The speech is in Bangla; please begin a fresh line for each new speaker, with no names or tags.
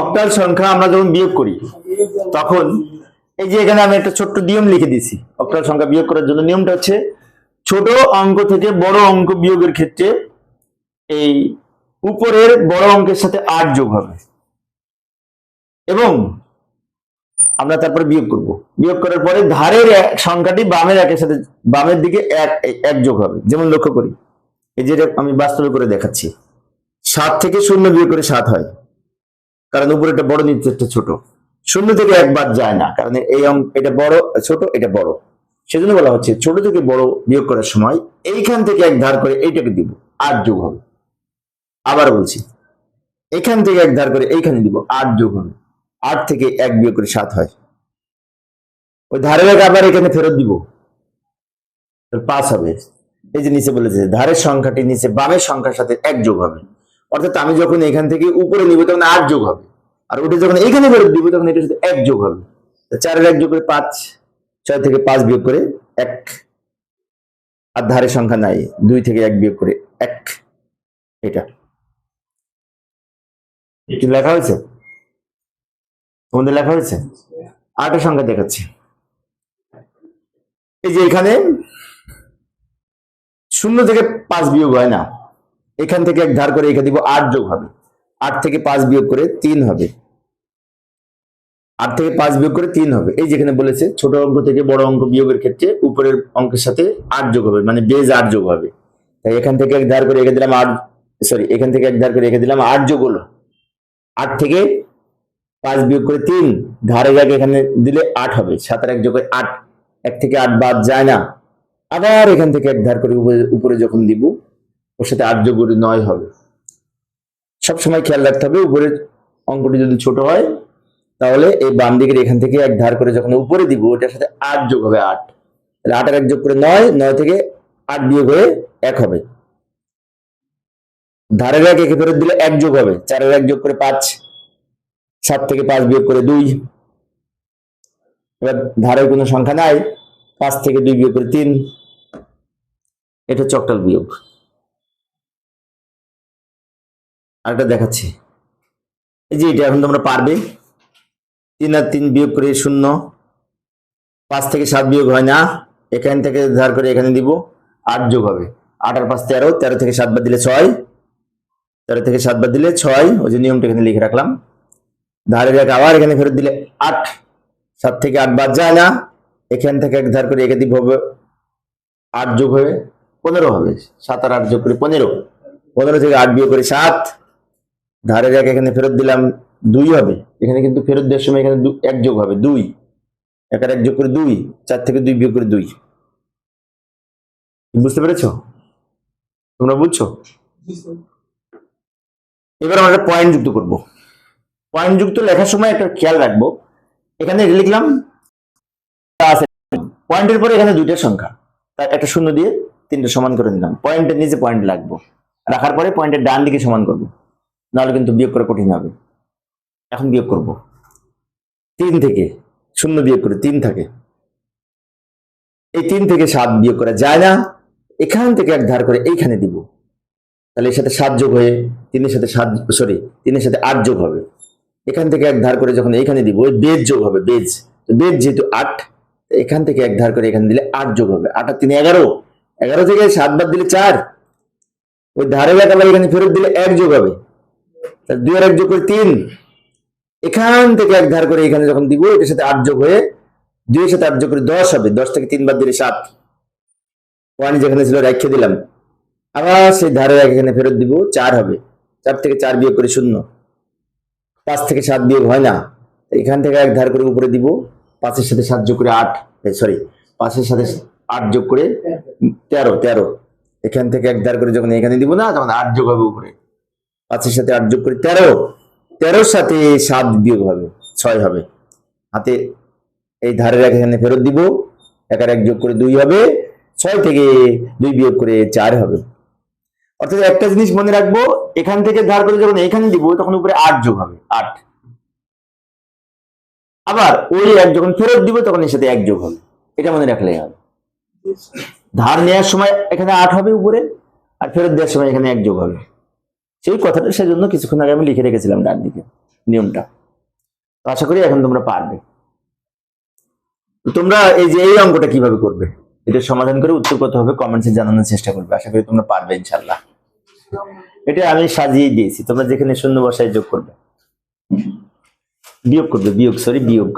অক্টাল সংখ্যা আমরা যখন বিয়োগ করি, তখন এই যে এখানে আমি একটা ছোট্ট নিয়ম লিখে দিছি অক্টাল সংখ্যা বিয়োগ করার জন্য। নিয়মটা হচ্ছে ছোট অঙ্ক থেকে বড় অঙ্ক বিয়োগের ক্ষেত্রে এই উপরের বড় অঙ্কের সাথে আট যোগ হবে। এবং আমরা তারপরে বিয়োগ করব। বিয়োগ করার পরে ধারের সংখ্যাটি বামের একের সাথে, বামের দিকে এক এক যোগ হবে। যেমন লক্ষ্য করি, এই যে এটা আমি বাস্তবে করে দেখাচ্ছি। সাত থেকে শূন্য বিয়োগ করে সাত হয়। কারণ উপরে একটা বড় নিচেরটা ছোট। শূন্য থেকে একবার যায় না, কারণ এই অঙ্ক এটা বড়, ছোট, এটা বড়। সেজন্য বলা হচ্ছে ছোট থেকে বড় বিয়োগ করার সময় এইখান থেকে এক ধার করে এইটাকে দিব, আট যোগ হবে। আবার বলছি, এখান থেকে এক ধার করে এইখানে দিব, আট যোগ হবে। আট থেকে এক বিয়োগ করে সাত হয়। ওই ধারের এক আবার এখানে ফেরত দিব। পাঁচ হবে। এই যে নিচে বলেছে, ধারের সংখ্যাটি নিচে বামের সংখ্যার সাথে এক যোগ হবে। অর্থাৎ আমি যখন এখান থেকে উপরে নিব, তখন আট যোগ হবে। আর ওটা যখন এইখানে ফেরত দিব, তখন এটার সাথে এক যোগ হবে। চারের এক যোগ করে পাঁচ, ছয় থেকে পাঁচ বিয়োগ করে এক। আর ধারের সংখ্যা নাই, দুই থেকে এক বিয়োগ করে এক। এটা। কি লেখা হয়েছে? তোমাদের লেখা হয়েছে? আটের সংখ্যা দেখাচ্ছি। এই যে এখানে শূন্য থেকে পাঁচ বিয়োগ হয় না। এখান থেকে এক ধার করে এখানে দিব আট যোগ হবে। আট থেকে পাঁচ বিয়োগ করে তিন হবে। আট থেকে পাঁচ বিয়োগ করে তিন হবে। এই যেখানে বলেছে, ছোট অঙ্ক থেকে বড় অঙ্ক বিয়োগের ক্ষেত্রে উপরের অঙ্কের সাথে আট যোগ হবে মানে বেজ আট যোগ হবে। তাই এখান থেকে এক ধার করে রেখে দিলাম আট সরি এখান থেকে এক ধার করে রেখে দিলাম আট যোগ হলো। আট থেকে পাঁচ বিয়োগ করে তিন, ধারে জায়গা এখানে দিলে আট হবে। সাত আর এক যোগ আট, এক থেকে আট বাদ যায় না। আবার এখান থেকে এক ধার করে উপরে যখন দিব ওর সাথে যোগ করে নয় হবে। সব সময় খেয়াল রাখতে হবে, উপরের অঙ্কটি যদি ছোট হয়, তাহলে এই বাম দিকের এখান থেকে এক ধার করে যখন উপরে দিব, ওটার সাথে আট যোগ হবে আট। তাহলে আট এক যোগ করে নয় নয় থেকে আট বিয়োগ হয়ে এক হবে। ধারের এক একে ফেরত দিলে এক যোগ হবে, চারের এক যোগ করে পাঁচ, সাত থেকে পাঁচ বিয়োগ করে দুই। এবার ধারের কোনো সংখ্যা নাই, পাঁচ থেকে দুই বিয়োগ করে তিন, এটা চকটাল বিয়োগ। আরেকটা দেখাচ্ছি। এই যে এটা এখন তোমরা পারবে। তিন আর তিন বিয়োগ করে শূন্য। পাঁচ থেকে সাত বিয়োগ হয় না। এখান থেকে ধার করে এখানে দিব। আট যোগ হবে। আট আর পাঁচ তেরো। তেরো থেকে সাত বাদ দিলে ছয়। তেরো থেকে সাত বাদ দিলে ছয়। ওই যে নিয়মটা এখানে লিখে রাখলাম। ধারে এক আবার এখানে ফেরত দিলে আট। সাত থেকে আট বাদ যায় না। এখান থেকে এক ধার করে একে দিব হবে আট যোগ হবে পনেরো হবে। সাত আর আট যোগ করে পনেরো। পনেরো থেকে আট বিয়োগ করে সাত। ধারের এক এখানে ফেরত দিলাম দুই হবে। এখানে কিন্তু ফেরত দেওয়ার সময় এখানে এক যোগ হবে দুই। এক আর এক যোগ করে দুই চার থেকে দুই বিয়োগ করে দুই। বুঝতে পেরেছ? তোমরা বুঝছ? এবার আমরা পয়েন্ট যুক্ত করব। পয়েন্ট যুক্ত লেখার সময় একটা খেয়াল রাখব। এখানে লিখলাম পয়েন্টের পরে এখানে দুইটা সংখ্যা। তার একটা শূন্য দিয়ে তিনটা সমান করে নিলাম। পয়েন্টের নিচে পয়েন্ট লাগবো। রাখার পরে পয়েন্টের ডান দিকে সমান করব। নাহলে কিন্তু বিয়োগ করা কঠিন হবে। এখন বিয়োগ করব। তিন থেকে শূন্য বিয়োগ করে তিন থাকে। এই তিন থেকে সাত বিয়োগ করা যায় না। এখান থেকে এক ধার করে এইখানে দিব। তাহলে এর সাথে সাত যোগ হয়ে তিনের সাথে সাত সরি তিনের সাথে আট যোগ হবে। এখান থেকে এক ধার করে যখন এইখানে দিব, ওই বেজ যোগ হবে, বেজ। তো বেজ যেহেতু আট এখান থেকে এক ধার করে এখানে দিলে আট যোগ হবে। আট আর তিন এগারো। এগারো থেকে সাত বাদ দিলে চার। ওই ধারে এক এখানে ফেরত দিলে এক যোগ হবে। দুই আর এক যোগ করে তিন। এখান থেকে এক ধার করে এখানে যখন দিব, এটার সাথে আট যোগ হয়ে দুইয়ের সাথে আট যোগ করে দশ হবে। দশ থেকে তিন বাদ দিলে সাত। ওয়ান যেখানে ছিল, রেখে দিলাম। আবার সেই এখানে ফেরত দিব, চার হবে। চার থেকে চার বিয়োগ করে শূন্য। পাঁচ থেকে সাত বিয়োগ হয় না। এখান থেকে এক ধার করে উপরে দিব। পাঁচের সাথে সাত যোগ করে আট সরি পাঁচের সাথে আট যোগ করে তেরো তেরো। এখান থেকে এক ধার করে যখন এখানে দিব না, তখন আট যোগ হবে উপরে। পাঁচের সাথে আট যোগ করে, তেরো। তেরোর সাথে সাত বিয়োগ হবে, ছয় হবে। হাতে এই ধারের এক এখানে ফেরত দিব। একার এক যোগ করে দুই হবে, ছয় থেকে দুই বিয়োগ করে চার হবে। অর্থাৎ একটা জিনিস মনে রাখব, এখান থেকে ধার করে যখন এখানে দিব, তখন উপরে আট যোগ হবে, আট। আবার ওই এক যখন ফেরত দিব, তখন এর সাথে এক যোগ হবে। এটা মনে রাখলেই হবে ধার নেওয়ার সময় এখানে আট হবে উপরে, আর ফেরত দেওয়ার সময় এখানে এক যোগ হবে। সেই কথাটা সেজন্য কিছুক্ষণ আগে আমি লিখে রেখেছিলাম ডান দিকে, নিয়মটা। আশা করি এখন তোমরা পারবে। তোমরা এই যে এই অঙ্কটা কীভাবে করবে এটা সমাধান করে উত্তর কত হবে কমেন্টসে জানানোর চেষ্টা করবে। আশা করি তোমরা পারবে ইনশাল্লাহ এটা আমি সাজিয়ে দিয়েছি, তোমরা যেখানে শূন্য বসায় যোগ করবে। বিয়োগ করবে, বিয়োগ সরি বিয়োগ।